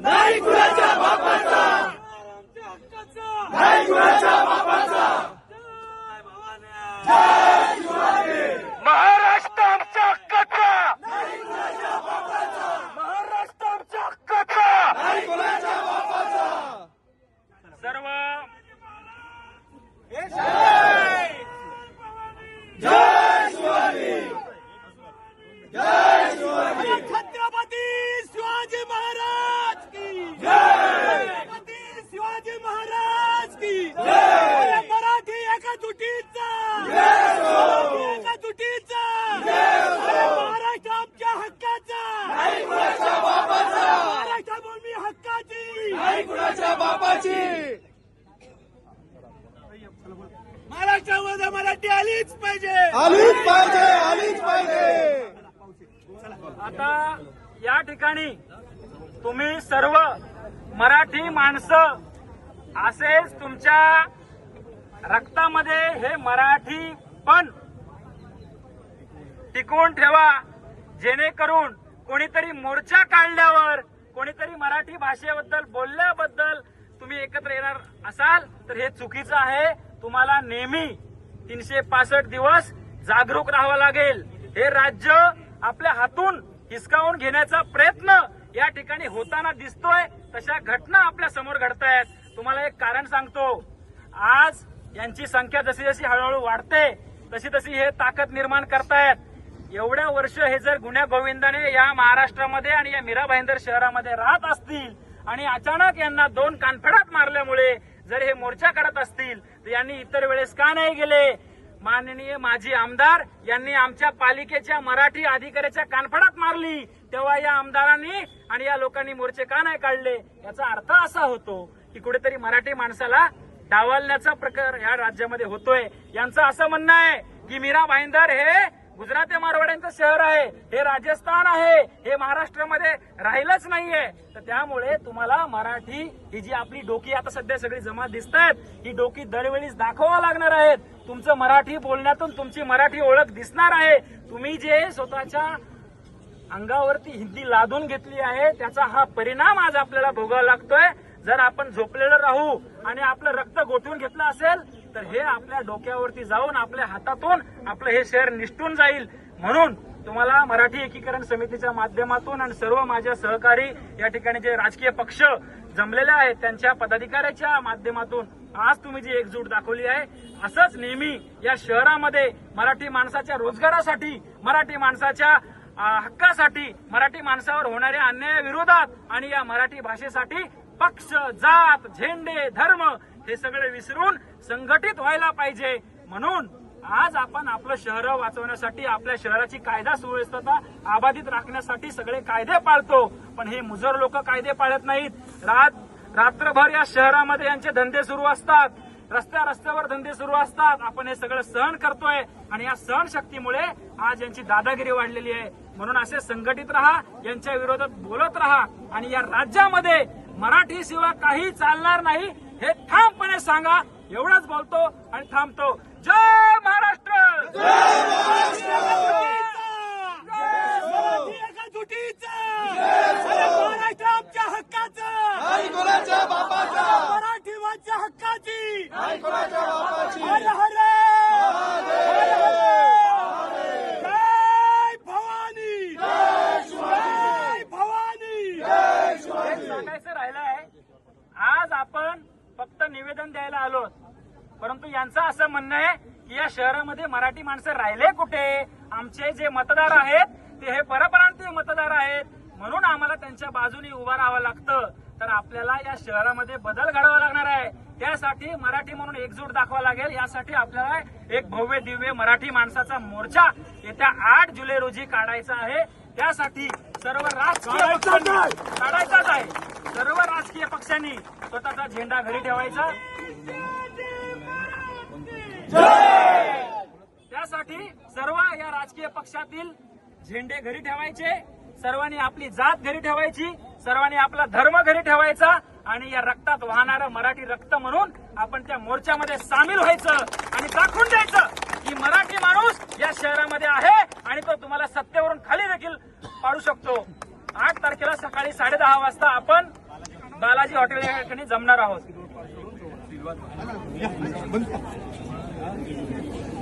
नाही कुणाच्या बापाचा. नाही कुणाच्या बापाचा. जय मराठी. मराठी एका तुटीचा हो. एका तुटीचा हो. महाराष्ट्र हक्काचा. महाराष्ट्र हक्काची. महाराष्ट्रामध्ये मराठी आलीच पाहिजे. आलीच पाहिजे आलीच पाहिजे. आता या ठिकाणी तुम्ही सर्व मराठी माणसं असेच तुमच्या रक्तामध्ये हे मराठी पण टिकवून ठेवा जेणेकरून कोणीतरी मोर्चा काढल्यावर कोणीतरी मराठी भाषेबद्दल बोलल्याबद्दल तुम्ही एकत्र येणार असाल तर हे चुकीचं आहे. तुम्हाला नेहमी तीनशे पासष्ट दिवस जागरूक राहावं लागेल. हे राज्य आपल्या हातून हिसकावून घेण्याचा प्रयत्न या ठिकाणी होताना दिसतोय तशा घटना आपल्यासमोर घडतायत. तुम्हाला एक कारण सांगतो. आज यांची संख्या जशी जशी हळूहळू वाढते तशी तशी हे ताकद निर्माण करतायत. एवढ्या वर्ष हे जर गुन्ह्या गोविंदाने या महाराष्ट्रामध्ये आणि या मीरा भाईंदर शहरामध्ये राहत असतील आणि अचानक यांना दोन कानफडात मारल्यामुळे जर हे मोर्चा करत असतील तर यांनी इतर वेळेस का नाही गेले? माननीय माजी आमदार यांनी आमच्या पालिकेच्या मराठी अधिकाऱ्याच्या कानफडात मारली. तेव्हा या आमदारांनी आणि या लोकांनी मोर्चे का नाही काढले? याचा अर्थ असा होतो की कुठेतरी मराठी माणसाला डावलण्याचा प्रकार या राज्यामध्ये होतोय. यांचं असं म्हणणं आहे की मीरा भाईंदर हे गुजराती मारवाड्यांचं शहर आहे. हे राजस्थान आहे. हे महाराष्ट्रामध्ये राहिलंच नाहीये. तर त्यामुळे तुम्हाला मराठी ही जी आपली डोकी आता सध्या सगळी जमा दिसत आहेत ही डोकी दरवेळीच दाखवावं लागणार आहेत. तुमचं मराठी बोलण्यातून तुमची मराठी ओळख दिसणार आहे. तुम्ही जे स्वतःच्या अंगावरती हिंदी लादून घेतली आहे त्याचा हा परिणाम आज आपल्याला भोगावा लागतोय. जर आपण झोपलेलं राहू आणि आपलं रक्त गोठवून घेतलं असेल तर हे आपल्या डोक्यावरती जाऊन आपल्या हातातून आपलं हे शहर निष्ठून जाईल. म्हणून तुम्हाला मराठी एकीकरण समितीच्या माध्यमातून आणि सर्व माझ्या सहकारी या ठिकाणी जे राजकीय पक्ष जमलेले आहेत त्यांच्या पदाधिकाऱ्याच्या माध्यमातून आज तुम्ही जी एकजूट दाखवली आहे असंच नेहमी या शहरामध्ये मराठी माणसाच्या रोजगारासाठी मराठी माणसाच्या हक्कासाठी मराठी माणसावर होणाऱ्या अन्यायाविरोधात आणि या मराठी भाषेसाठी पक्ष जात झेंडे धर्म हे सगळे विसरून संघटित व्हायला पाहिजे. म्हणून आज आपण आपलं शहर वाचवण्यासाठी आपल्या शहराची कायदा सुव्यवस्था अबाधित राखण्यासाठी सगळे कायदे पाळतो. पण हे मुजर लोक कायदे पाळत नाहीत. रात रात्रभर या शहरामध्ये यांचे धंदे सुरू असतात. रस्त्या रस्त्यावर धंदे सुरू असतात. आपण हे सगळं सहन करतोय आणि या सहन शक्तीमुळे आज यांची दादागिरी वाढलेली आहे. म्हणून असे संघटित राहा यांच्या विरोधात बोलत राहा आणि या राज्यामध्ये मराठी शिवाय काही चालणार नाही हे ठामपणे सांगा एवढंच बोलतो आणि थांबतो जय महाराष्ट्र मराठी महाराष्ट्र आमच्या हक्काचा नाही मराठी माझ्या हक्काची नाही हर हर भवानी भवानी एक सांगायचं राहिलं आहे आज आपण फक्त निवेदन द्यायला आलो. परंतु यांचं असं म्हणणं आहे की या शहरामध्ये मराठी माणसं राहिले कुठे? आमचे जे मतदार आहेत ते हे परप्रांतीय मतदार आहेत. म्हणून आम्हाला त्यांच्या बाजूने उभं राहावं लागतं. तर आपल्याला या शहरामध्ये बदल घडावा लागणार आहे. त्यासाठी मराठी म्हणून एकजूट दाखवा लागेल. यासाठी आपल्याला एक भव्य दिव्य मराठी माणसाचा मोर्चा येत्या आठ जुलै रोजी काढायचा आहे. त्यासाठी सर्व राजकीय काढायचाच आहे. सर्व राजकीय पक्षांनी स्वतःचा झेंडा घरी ठेवायचा. त्यासाठी सर्व या राजकीय पक्षातील झेंडे घरी ठेवायचे. सर्वांनी आपली जात घरी ठेवायची. सर्वांनी आपला धर्म घरी ठेवायचा. आणि या रक्तात वाहणारं मराठी रक्त म्हणून आपण त्या मोर्चामध्ये सामील व्हायचं आणि दाखवून द्यायचं. की मराठी माणूस या शहरामध्ये आहे आणि तो तुम्हाला सत्तेवरून खाली देखील पाडू शकतो. तारखेला सकाळी साडेदहा वाजता आपण बालाजी हॉटेल या ठिकाणी जमणार आहोत.